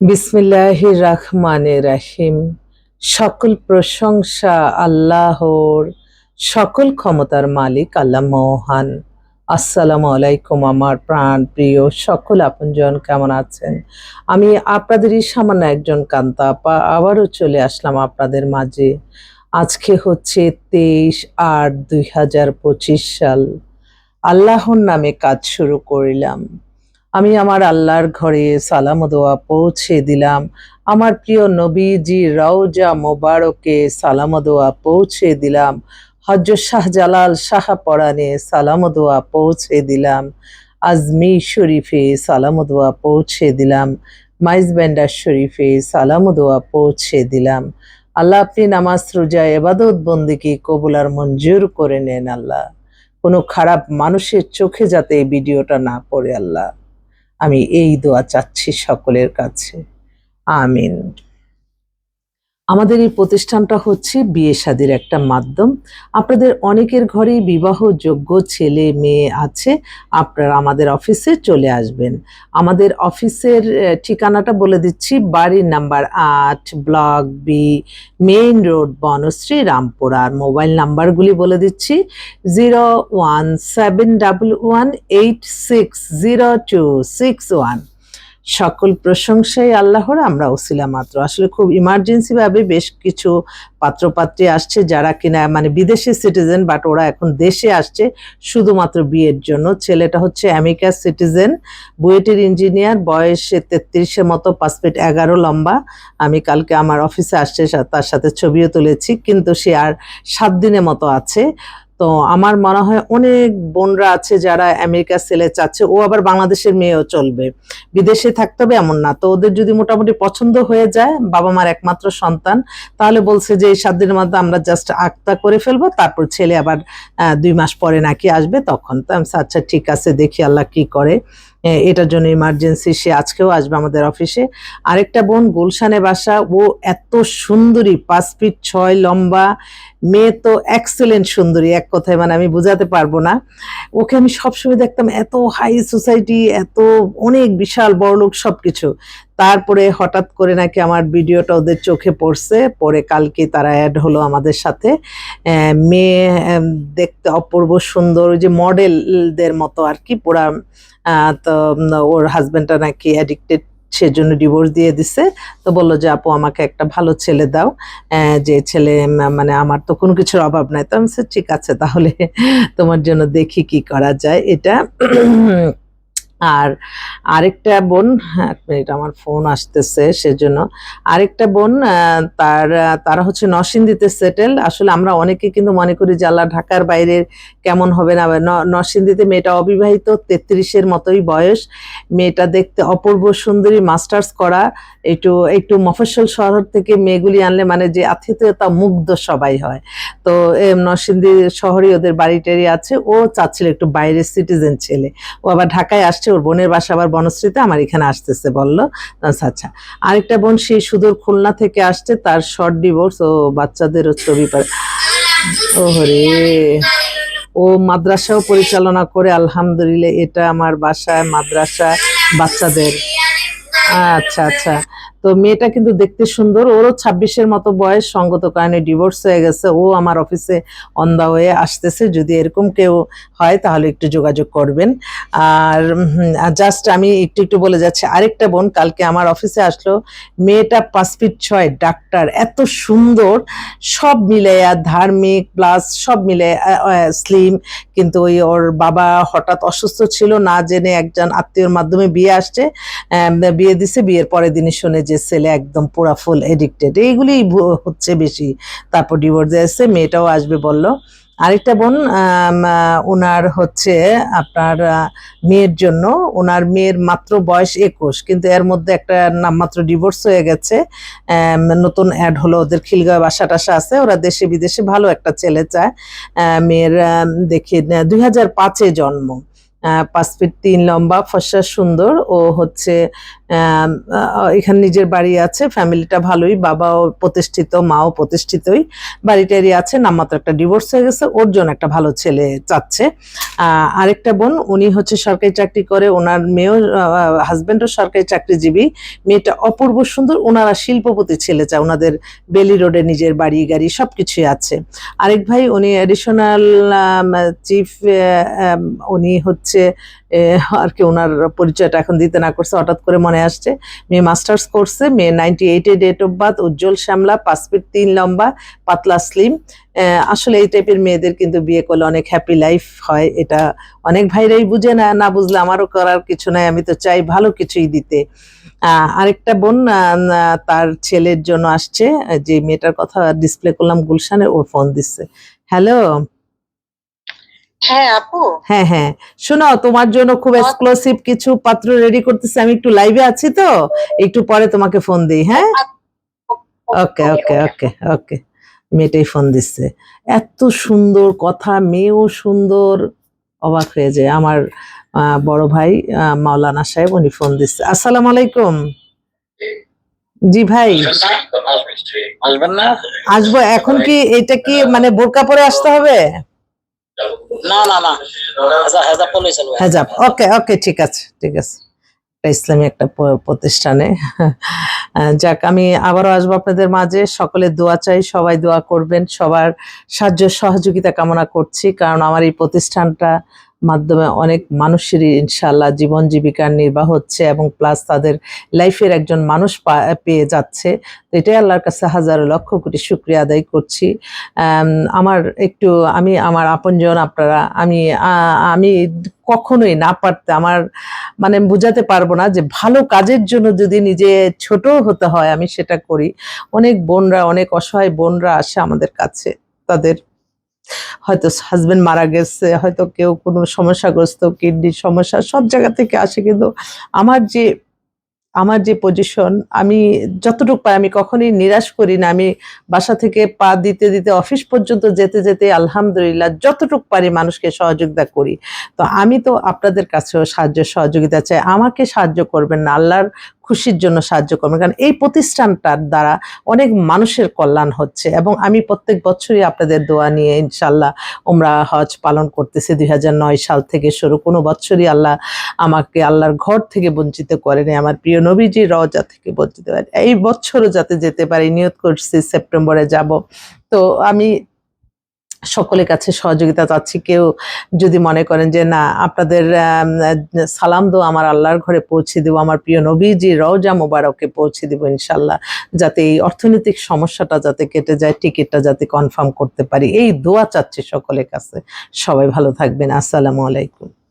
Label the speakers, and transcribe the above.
Speaker 1: বিসমিল্লাহ রহমানে রাহিম। সকল প্রশংসা আল্লাহর, সকল ক্ষমতার মালিক আল্লাহ মহান। আসসালামু আলাইকুম আমার প্রাণ প্রিয় সকল আপনজন, কেমন আছেন? আমি আপনাদেরই সামান্য একজন কান্তা আপা আবারও চলে আসলাম আপনাদের মাঝে। আজকে হচ্ছে তেইশ আট দুই হাজার পঁচিশ সাল। আল্লাহর নামে কাজ শুরু করিলাম। আমি আমার আল্লাহর ঘরে সালাম দোয়া পৌঁছে দিলাম। আমার প্রিয় নবীজি রওজা মোবারকে সালাম দোয়া পৌঁছে দিলাম। হজ শাহজালাল শাহ পরাণে সালাম দোয়া পৌঁছে দিলাম। আজমি শরীফে সালাম দোয়া পৌঁছে দিলাম। মাইজ ব্যান্ডার শরীফে সালাম দোয়া পৌঁছে দিলাম। আল্লাহ আপনি নামাজ, রোজা এবাদত বন্দিকে কবুল আর মঞ্জুর করে নেন আল্লাহ। কোনো খারাপ মানুষের চোখে যাতে এই ভিডিওটা না পড়ে আল্লাহ। আমি এই দোয়া চাচ্ছি সকলের কাছে। আমিন। আমাদের এই প্রতিষ্ঠানটা হচ্ছে বিয়ে শাদির একটা মাধ্যম। আপনাদের অনেকের ঘরেই বিবাহযোগ্য ছেলে মেয়ে আছে, আপনারা আমাদের অফিসে চলে আসবেন। আমাদের অফিসের ঠিকানাটা বলে দিচ্ছি বাড়ির নাম্বার আট, block B, main road, Banashree, Rampur. আর মোবাইল নাম্বারগুলি বলে দিচ্ছি, zero one seven double one eight six zero two six one. সকল প্রশংসাই আল্লাহর, আমরা ওসিলা মাত্র। আসলে খুব ইমার্জেন্সি ভাবে বেশ কিছু পাত্রপাত্রী আসছে যারা কিনা মানে বিদেশি সিটিজেন বাট ওরা এখন দেশে আসছে শুধুমাত্র বিয়ের জন্য। ছেলেটা হচ্ছে আমেরিকার সিটিজেন বুয়েটের ইঞ্জিনিয়ার বয়সে তেত্রিশের মতো, পাঁচ এগারো লম্বা। আমি কালকে আমার অফিসে আসছে তার সাথে ছবিও তুলেছি, কিন্তু সে আর সাত দিনের মতো আছে। তো আমার মনে হয় অনেক বোনরা আছে যারা আমেরিকার ছেলে চাচ্ছে, ও আবার বাংলাদেশের মেয়েও চলবে। বিদেশে থাকতে হবে এমন না। তো ওদের যদি মোটামুটি পছন্দ হয়ে যায়, বাবা মার একমাত্র সন্তান, তাহলে বলছে যে এই সাত দিনের মধ্যে আমরা জাস্ট আক্তা করে ফেলব, তারপর ছেলে আবার দুই মাস পরে নাকি আসবে তখন। তো আচ্ছা ঠিক আছে, দেখি আল্লাহ কি করে। এটার জন্য ইমার্জেন্সি সে আজকেও আসবে আমাদের অফিসে আরেকটা বোন, গুলশানে বাসা, ও এত সুন্দরী, পাঁচ ফিট ছয়, লম্বা, মেয়ে তো এক্সেলেন্ট সুন্দরী, এক কথায় মানে আমি বোঝাতে পারব না। ওকে আমি সবসময় দেখতাম এত হাই সোসাইটি এত অনেক বিশাল বড়লোক সব সবকিছু। তারপরে হঠাৎ করে নাকি আমার ভিডিওটা ওদের চোখে পড়ছে, পরে কালকে তারা অ্যাড হলো আমাদের সাথে। মেয়ে দেখতে অপূর্ব সুন্দর, ওই যে মডেলদের মতো আর কি, পুরা তো ওর হাজব্যান্ডটা নাকি অ্যাডিক্টেড সেজন্য ডিভোর্স দিয়ে দিছে। তো বলল যে, আপু, আমাকে একটা ভালো ছেলে দাও। যে ছেলে মানে আমার তো কোনো কিছুর অভাব নাই। তো আমি ঠিক আছে, তাহলে তোমার জন্য দেখি কি করা যায়। এটা আর আরেকটা বোন হ্যাঁ, এক মিনিট আমার ফোন আসতেছে সেজন্য। আরেকটা বোন তার তারা হচ্ছে নরসিংদীতে সেটেল আসলে আমরা অনেকে কিন্তু মনে করি আল্লাহ ঢাকার বাইরের কেমন হবে না নরসিংদীতে মেয়েটা অবিবাহিত তেত্রিশের মতোই বয়স। মেয়েটা দেখতে অপূর্ব সুন্দরী মাস্টার্স করা। একটু একটু মফস্বল শহর থেকে মেয়েগুলি আনলে মানে যে আতিথেয়তা মুগ্ধ সবাই হয়। তো নরসিংদী শহরে ওদের বাড়ি টাড়ি আছে। ও চাচ্ছিল একটু বাইরের সিটিজেন ছেলে। ও আবার ঢাকায় আসছে ওর বোনের বাসা আবার বনশ্রীতে, আমার এখানে আসতেছে, বলল। আচ্ছা আচ্ছা। আরেকটা বোন সেই সুদূর খুলনা থেকে আসছে, তার শর্ট ডিভোর্স ও বাচ্চাদেরও ছবি পারে হরে ও মাদ্রাসাও পরিচালনা করে, আলহামদুলিল্লাহ, এটা আমার বাসায় মাদ্রাসা বাচ্চাদের। আচ্ছা আচ্ছা। তো মেয়েটা কিন্তু দেখতে সুন্দর। ওরও ছাব্বিশের মতো বয়স, সঙ্গত কারণে ডিভোর্স হয়ে গেছে। ও আমার অফিসে অন দা ওয়ে আসতেছে। যদি এরকম কেউ হয়, তাহলে একটু যোগাযোগ করবেন। আর জাস্ট আমি একটু একটু বলে যাচ্ছি। আরেকটা বোন কালকে আমার অফিসে আসলো। মেয়েটা পাঁচ ফিট ছয়, ডাক্তার, এত সুন্দর। সব মিলে আর ধার্মিক প্লাস সব মিলে স্লিম কিন্তু ওই ওর বাবা হঠাৎ অসুস্থ ছিল, না জেনে একজন আত্মীয়র মাধ্যমে বিয়ে আসছে। বিয়ে দিছে, বিয়ের পরের দিনই শুনে যে ছেলে একদম পুরা ফুল এডিক্টেড এইগুলি হচ্ছে বেশি। তারপর ডিভোর্স এসে মেয়েটাও আসবে বলল। আরেকটা বোন ওনার হচ্ছে আপনার মেয়ের জন্য ওনার মেয়ের মাত্র বয়স একুশ, কিন্তু এর মধ্যে একটা নামমাত্র ডিভোর্স হয়ে গেছে। নতুন অ্যাড হলো, ওদের খিলগাঁও বাসা টাসা আছে, ওরা দেশে বিদেশে ভালো একটা ছেলে চায়। মেয়ের দেখি, দুই হাজার পাঁচে জন্ম। পাঁচ ফিট তিন লম্বা, ফসা, সুন্দর। ও হচ্ছে এখানে নিজের বাড়ি আছে, ফ্যামিলিটা ভালোই, বাবাও প্রতিষ্ঠিত, মাও প্রতিষ্ঠিতই। বাড়িটারি আছে, নামমাত্র একটা ডিভোর্স হয়ে গেছে, ওর জন্য একটা ভালো ছেলে চাচ্ছে। আরেকটা বোন, উনি হচ্ছে সরকারি চাকরি করে, ওনার মেয়েও হাজবেন্ডও সরকারি চাকরিজীবী। মেয়েটা অপূর্ব সুন্দর, ওনারা শিল্পপতি ছেলে চায়, ওনাদের বেলি রোডে নিজের বাড়ি, গাড়ি, সবকিছুই আছে। আরেক ভাই, উনি অ্যাডিশনাল চিফ উনি হচ্ছে আহ, আর কি ওনার পরিচয়টা এখন দিতে না করছে হঠাৎ করে মনে আসছে। মেয়ে মাস্টার্স করছে মেয়ে নাইনটি এইটে ডেট অফ বার্থ উজ্জ্বল শ্যামলা পাঁচ ফিট তিন লম্বা পাতলা স্লিম আসলে এই টাইপের মেয়েদের কিন্তু বিয়ে করলে অনেক হ্যাপি লাইফ হয় এটা অনেক ভাইরাই বুঝে না না বুঝলে আমারও করার কিছু নাই আমি তো চাই ভালো কিছুই দিতে। আরেকটা বোন তার ছেলের জন্য আসছে যে মেয়েটার কথা ডিসপ্লে করলাম গুলশানে ওর ফোন দিচ্ছে। হ্যালো
Speaker 2: হ্যাঁ আপু।
Speaker 1: হ্যাঁ হ্যাঁ। শোনো তোমার জন্য খুব
Speaker 2: আচ্ছা।
Speaker 1: এক্সক্লুসিভ কিছু পাত্র রেডি করতেছি। আমি একটু লাইভে আছি তো একটু পরে তোমাকে ফোন দিই হ্যাঁ? ওকে ওকে ওকে ওকে মেয়েটাই ফোন দিচ্ছে। এত সুন্দর কথা মেয়েও সুন্দর। অবাক হয়ে যায়। আমার আহ, বড় ভাই আহ, মাওলানা সাহেব উনি ফোন দিচ্ছে। আসসালামু আলাইকুম। জি ভাই।
Speaker 3: আসবেন না?
Speaker 1: আসব। এখন কি এটা কি মানে বোরকা পরে আসতে হবে?
Speaker 3: না না না।
Speaker 1: ওকে ওকে, ঠিক আছে ঠিক আছে। ইসলামী একটা প্রতিষ্ঠানে। যাক, আমি আবারও আসব আপনাদের মাঝে। দোয়া চাই, সবাই দোয়া করবেন, সবার সাহায্য, সহযোগিতা কামনা করছি, কারণ আমার এই প্রতিষ্ঠানটা মাধ্যমে অনেক মানুষেরই ইনশাল্লাহ জীবন জীবিকার নির্বাহ হচ্ছে এবং প্লাস তাদের লাইফের একজন মানুষ পেয়ে যাচ্ছে। তো এটাই আল্লাহর কাছে হাজারো লক্ষ কোটি শুক্রিয়া আদায় করছি। আমার একটু, আমি, আমার আপনজন, আপনারা, আমি আমি কখনোই না পারতে, আমার মানে বুঝাতে পারব না যে ভালো কাজের জন্য যদি নিজে ছোট হতে হয়, আমি সেটা করি। অনেক বোনরা, অনেক অসহায় বোনরা আসে আমাদের কাছে, তাদের হয়তো হাজবেন্ড মারা গেছে, হয়তো কেউ কোনো সমস্যাগ্রস্ত কিডনির সমস্যা সব জায়গা থেকে আসে। কিন্তু আমার যে আমার যে পজিশন আমি যতটুকু পাই, আমি কখনোই নিরাশ করি না। আমি বাসা থেকে পা দিতে দিতে অফিস পর্যন্ত যেতে যেতে আলহামদুলিল্লাহ যতটুকু পারি মানুষকে সহযোগিতা করি। তো আমি তো আপনাদের কাছেও সাহায্য, সহযোগিতা চাই। আমাকে সাহায্য করবেন না। আল্লাহর খুশির জন্য সাহায্য করবেন কারণ এই প্রতিষ্ঠানটার দ্বারা অনেক মানুষের কল্যাণ হচ্ছে এবং আমি প্রত্যেক বছরই আপনাদের দোয়া নিয়ে ইনশাল্লাহ ওমরা হজ পালন করতেছি। দুই নয় সাল থেকে শুরু। কোনো বছরই আল্লাহ আমাকে আল্লাহর ঘর থেকে বঞ্চিত করেনি। আমার প্রিয় নবীজি রওজা থেকে বঞ্চিত করেন এই বছরও যাতে যেতে পারি নিয়ত করছি, সেপ্টেম্বরে যাব। তো আমি সকলের কাছে সহযোগিতা চাচ্ছি। কেউ যদি মনে করেন যে, না, আপনাদের সালাম দো আমার আল্লাহর ঘরে পৌঁছে দেবো, আমার প্রিয় নবীজি রওজা মোবারককে পৌঁছে দেবো ইনশাল্লাহ, যাতে এই অর্থনৈতিক সমস্যাটা যাতে কেটে যায়, টিকিটটা যাতে কনফার্ম করতে পারি। এই দোয়া চাচ্ছি সকলের কাছে। সবাই ভালো থাকবেন। আসসালামু আলাইকুম।